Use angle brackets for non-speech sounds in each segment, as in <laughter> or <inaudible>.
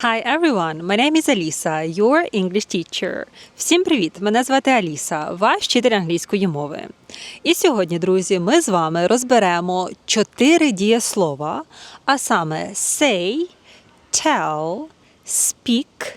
Hi everyone, my name is Alisa, your English teacher. Всім привіт! Мене звати Аліса, ваш вчитель англійської мови. І сьогодні, друзі, ми з вами розберемо чотири дієслова, а саме say, tell, speak,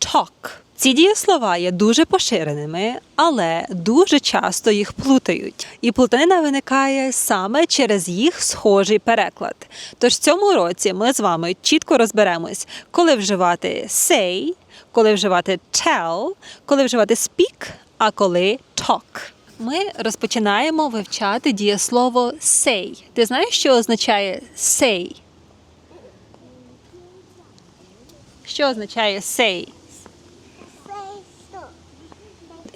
talk. Ці дієслова є дуже поширеними, але дуже часто їх плутають. І плутанина виникає саме через їх схожий переклад. Тож в цьому році ми з вами чітко розберемось, коли вживати say, коли вживати tell, коли вживати speak, а коли talk. Ми розпочинаємо вивчати дієслово say. Ти знаєш, що означає say? Що означає say?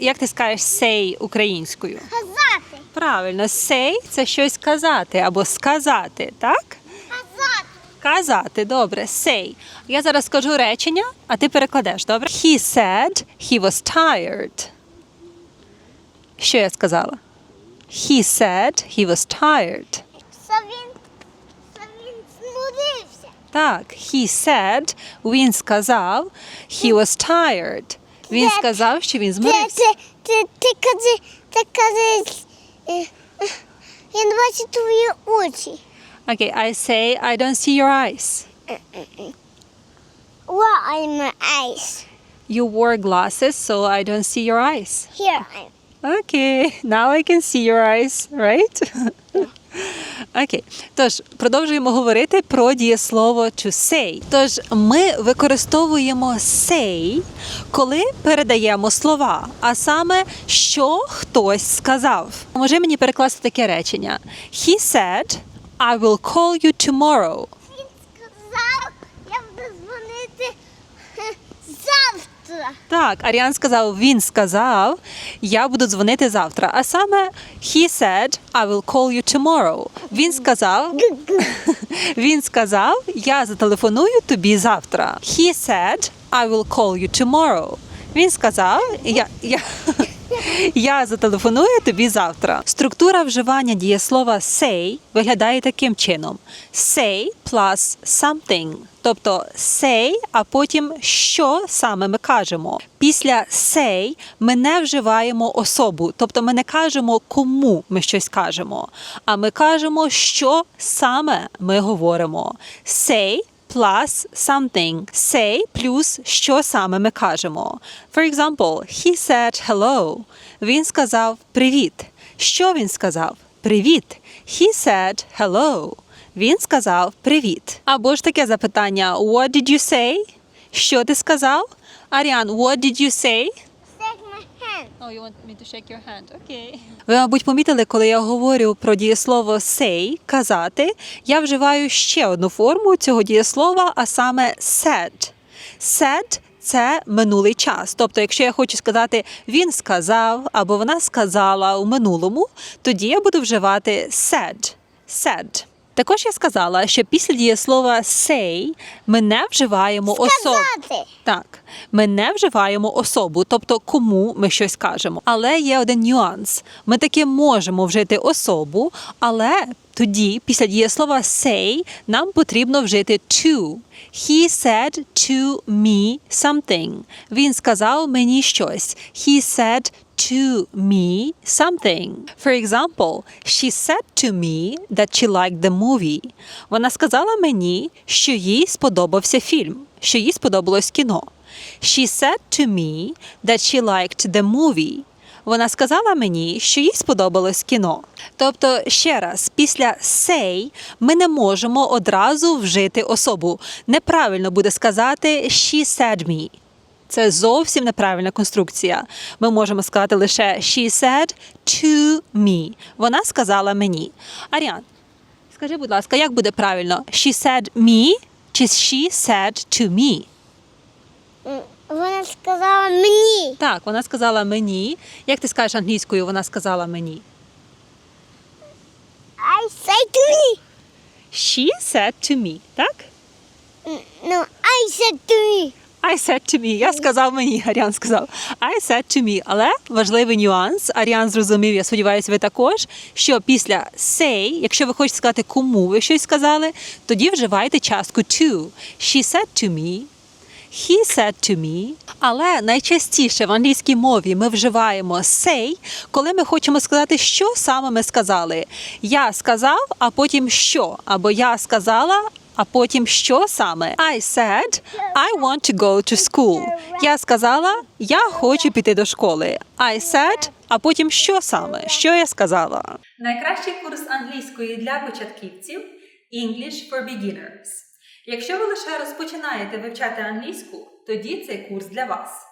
Як ти скажеш say українською? Казати. Правильно, say – це щось казати або сказати, так? Казати. Казати, добре, say. Я зараз скажу речення, а ти перекладеш, добре? He said he was tired. Що я сказала? He said he was tired. Що він, що він знудився. Так, he said, він сказав, he was tired. Він Це- сказав, що він Ти, змирився. ти, ти, ти кажи, ти кажи, е, е, я не бачу твої очі. Okay, I say, I don't see your eyes. What are my eyes? You wore glasses, so I don't see your eyes. Here I'm. Okay, now I can see your eyes, right? <laughs> Окей, тож продовжуємо говорити про дієслово to say. Тож ми використовуємо say, коли передаємо слова, а саме що хтось сказав. Може мені перекласти таке речення: He said, I will call you tomorrow. Він сказав, я буду дзвонити е, завтра. Так, Аріан сказав, він сказав, я буду дзвонити завтра. А саме he said, I will call you tomorrow. Він сказав, <laughs> він сказав, я зателефоную тобі завтра. He said, I will call you tomorrow. Він сказав, я, я, я зателефоную тобі завтра. Структура вживання дієслова say виглядає таким чином: say plus something. Тобто say, а потім що саме ми кажемо. Після say ми не вживаємо особу, тобто ми не кажемо, кому ми щось кажемо, а ми кажемо, що саме ми говоримо. Say plus something. Say плюс що саме ми кажемо. For example, he said hello. Він сказав привіт. Що він сказав? Привіт. He said hello. Він сказав привіт. Або ж таке запитання: What did you say? Що ти сказав? Аріан, what did you say? Oh, you want me to shake your hand? Okay. <laughs> Ви, мабуть, помітили, коли я говорю про дієслово say, казати, я вживаю ще одну форму цього дієслова, а саме said. Said – це минулий час. Тобто, якщо я хочу сказати він сказав або вона сказала у минулому, тоді я буду вживати said. Said. Також я сказала, що після дієслова say ми не вживаємо особу. Так, ми не вживаємо особу, тобто кому ми щось кажемо. Але є один нюанс: ми таки можемо вжити особу, але тоді, після дієслова say, нам потрібно вжити to. He said to me something. Він сказав мені щось. He said to me something. For example, she said to me that she liked the movie. Вона сказала мені, що їй сподобався фільм, що їй сподобалось кіно. She said to me that she liked the movie. Вона сказала мені, що їй сподобалось кіно. Тобто, ще раз, після say ми не можемо одразу вжити особу. Неправильно буде сказати she said me. Це зовсім неправильна конструкція. Ми можемо сказати лише she said to me. Вона сказала мені. Аріан, скажи, будь ласка, як буде правильно? She said me чи she said to me? Вона сказала мені. Так, вона сказала мені. Як ти скажеш англійською, вона сказала мені. I say to me. She said to me, так? No, I said to me. I said to me. Я сказав мені, Аріан сказав. I said to me. Але важливий нюанс. Аріан зрозумів, я сподіваюся, ви також, що після say, якщо ви хочете сказати, кому ви щось сказали, тоді вживайте частку to. She said to me. he said to me. Але найчастіше в англійській мові ми вживаємо say, коли ми хочемо сказати, що саме ми сказали. Я сказав, а потім що. Або я сказала, а потім що саме? I said, I want to go to school. Я сказала, я хочу піти до школи. I said, а потім що саме? Що я сказала? Найкращий курс англійської для початківців English for Beginners. Якщо ви лише розпочинаєте вивчати англійську, тоді цей курс для вас.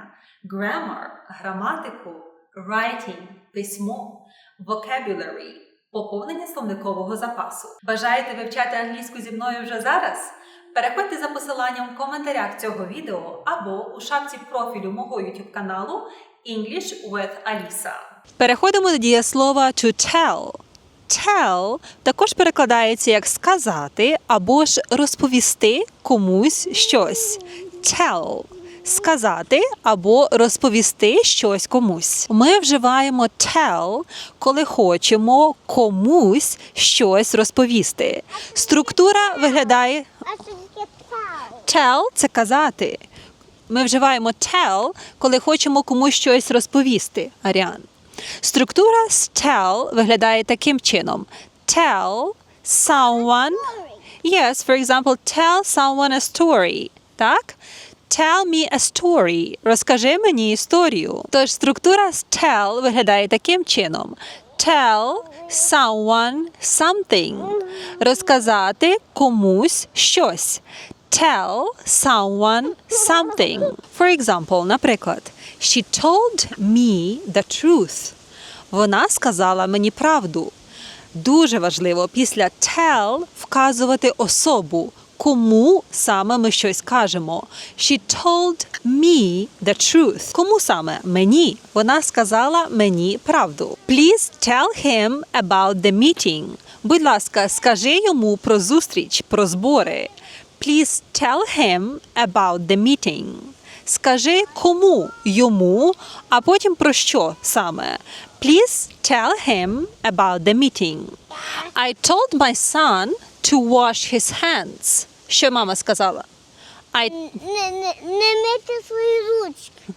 grammar – граматику, writing – письмо, vocabulary – поповнення словникового запасу. Бажаєте вивчати англійську зі мною вже зараз? Переходьте за посиланням в коментарях цього відео або у шапці профілю мого YouTube каналу English with Alisa. Переходимо до дієслова to tell. Tell також перекладається як сказати або ж розповісти комусь щось. Tell сказати або розповісти щось комусь. Ми вживаємо tell, коли хочемо комусь щось розповісти. Структура виглядає? Tell – це казати. Ми вживаємо tell, коли хочемо комусь щось розповісти. Аріан. Структура з tell виглядає таким чином: tell someone. Yes, for example, tell someone a story. Так? Tell me a story. Розкажи мені історію. Тож структура з tell виглядає таким чином: tell someone something. Розказати комусь щось. Tell someone something. For example, наприклад, she told me the truth. Вона сказала мені правду. Дуже важливо після tell вказувати особу, кому саме ми щось кажемо. She told me the truth. Кому саме? Мені. Вона сказала мені правду. Please tell him about the meeting. Будь ласка, скажи йому про зустріч, про збори. Please tell him about the meeting. Скажи кому йому, а потім про що саме. Please tell him about the meeting. I told my son to wash his hands. Що мама сказала? I... Не, не, не мити свої ручки.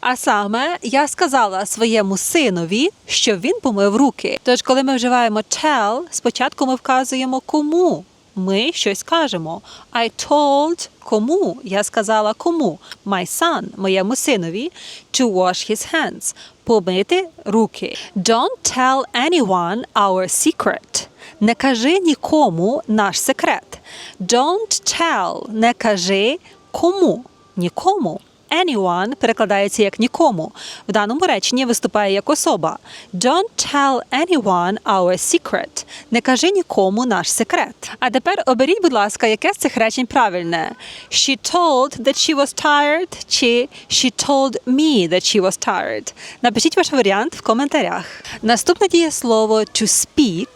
А саме я сказала своєму синові, що він помив руки. Тож, коли ми вживаємо tell, спочатку ми вказуємо кому. Ми щось кажемо. I told кому. Я сказала кому. My son, моєму синові, to wash his hands. Помити руки. Don't tell anyone our secret. Не кажи нікому наш секрет. Don't tell. Не кажи кому. Нікому. Anyone перекладається як нікому. В даному реченні виступає як особа. Don't tell anyone our secret. Не кажи нікому наш секрет. А тепер оберіть, будь ласка, яке з цих речень правильне. She told that she was tired чи she told me that she was tired. Напишіть ваш варіант в коментарях. Наступне дієслово to speak.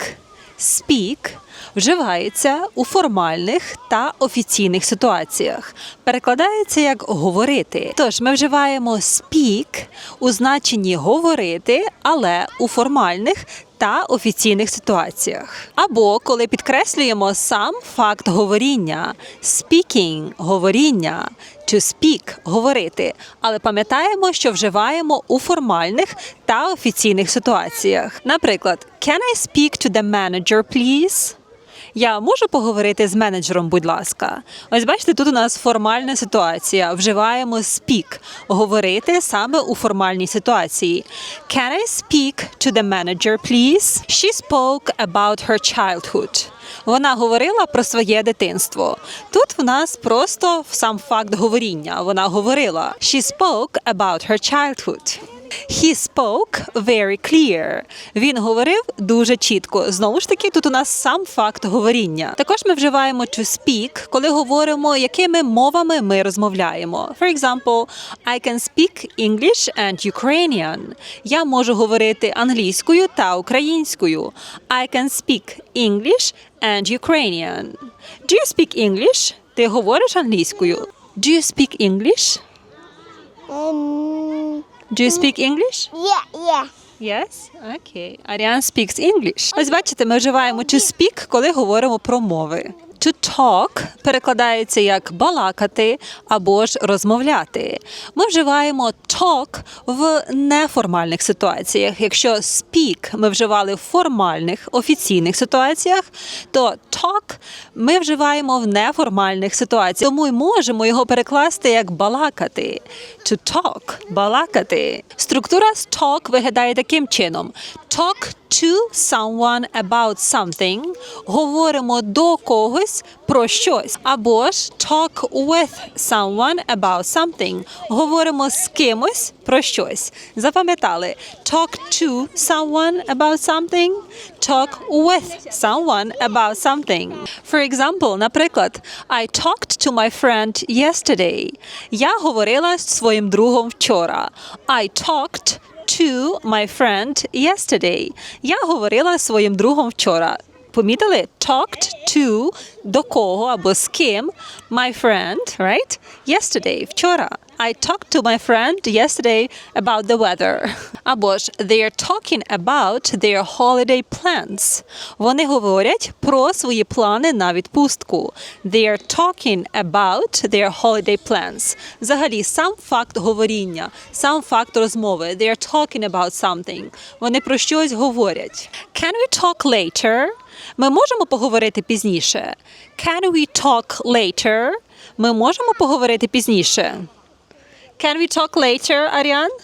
Speak вживається у формальних та офіційних ситуаціях. Перекладається як говорити. Тож ми вживаємо speak у значенні говорити, але у формальних та офіційних ситуаціях. Або коли підкреслюємо сам факт говоріння, speaking – говоріння, to speak – говорити. Але пам'ятаємо, що вживаємо у формальних та офіційних ситуаціях. Наприклад, Can I speak to the manager, please? Я можу поговорити з менеджером, будь ласка. Ось бачите, тут у нас формальна ситуація. Вживаємо speak – говорити саме у формальній ситуації. Can I speak to the manager, please? She spoke about her childhood. Вона говорила про своє дитинство. Тут в нас просто сам факт говоріння. Вона говорила. She spoke about her childhood. He spoke very clear. Він говорив дуже чітко. Знову ж таки, тут у нас сам факт говоріння. Також ми вживаємо to speak, коли говоримо, якими мовами ми розмовляємо. For example, I can speak English and Ukrainian. Я можу говорити англійською та українською. I can speak English and Ukrainian. Do you speak English? Ти говориш англійською? Do you speak English? Ем, Do you speak English? Yeah, yeah. Yes? Okay. Аріан speaks English. Ось бачите, ми вживаємо to speak, коли говоримо про мови. To talk перекладається як балакати або ж розмовляти. Ми вживаємо talk в неформальних ситуаціях. Якщо speak ми вживали в формальних офіційних ситуаціях, то talk ми вживаємо в неформальних ситуаціях. Тому й можемо його перекласти як балакати. To talk балакати. Структура з talk виглядає таким чином: talk to someone about something. Говоримо до когось про щось. Або ж talk with someone about something. Говоримо з кимось про щось. Запам'ятали? Talk to someone about something. Talk with someone about something. For example, наприклад, I talked to my friend yesterday. Я говорила з своїм другом вчора. I talked to my friend yesterday. Я говорила своїм другом вчора. Помітили? Talked to до кого або з ким? My friend, right? Yesterday, вчора. I talked to my friend yesterday about the weather. Або ж they are talking about their holiday plans. Вони говорять про свої плани на відпустку. They are talking about their holiday plans. Взагалі, сам факт говоріння, сам факт розмови. They are talking about something. Вони про щось говорять. Can we talk later? Ми можемо поговорити пізніше. Can we talk later? Ми можемо поговорити пізніше. Can we talk later, Ariane?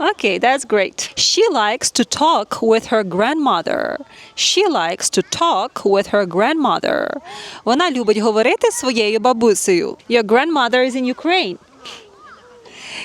Okay, that's great. She likes to talk with her grandmother. She likes to talk with her grandmother. Вона любить говорити зі своєю бабусею. Your grandmother is in Ukraine.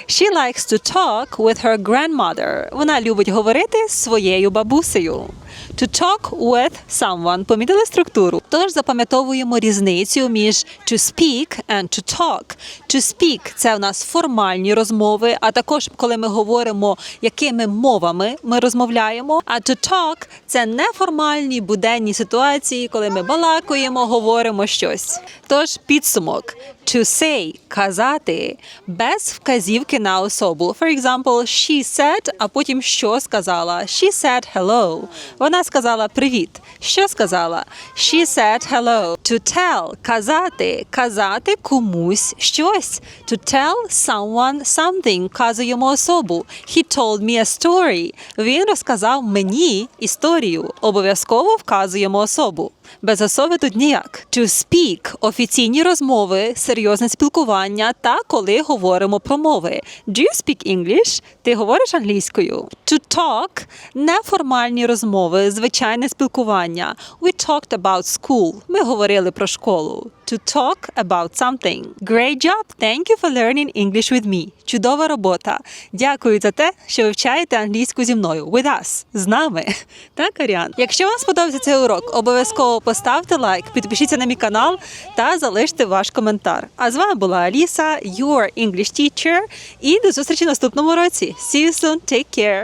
She likes to talk with her grandmother. Вона любить говорити з своєю бабусею. To talk with someone. Помітили структуру? Тож запам'ятовуємо різницю між to speak and to talk. To speak – це у нас формальні розмови, а також коли ми говоримо, якими мовами ми розмовляємо. А to talk – це неформальні буденні ситуації, коли ми балакаємо, говоримо щось. Тож підсумок. To say – казати без вказівки на особу. For example, she said, а потім що сказала? She said hello. Вона сказала привіт. Що сказала? She said hello. To tell – казати. Казати комусь щось. To tell someone something. Вказуємо особу. He told me a story. Він розказав мені історію. Обов'язково вказуємо особу. Без особи тут ніяк. To speak – офіційні розмови, серйозне спілкування та коли говоримо про мови. Do you speak English? Ти говориш англійською. To talk – неформальні розмови, звичайне спілкування. We talked about school. Ми говорили про школу. To talk about something. Great job! Thank you for learning English with me. Чудова робота. Дякую за те, що вивчаєте англійську зі мною. With us. З нами. <laughs> Так, Аріан? Якщо вам сподобався цей урок, обов'язково поставте лайк, підпишіться на мій канал та залиште ваш коментар. А з вами була Аліса, your English teacher. І до зустрічі наступному році. See you soon. Take care.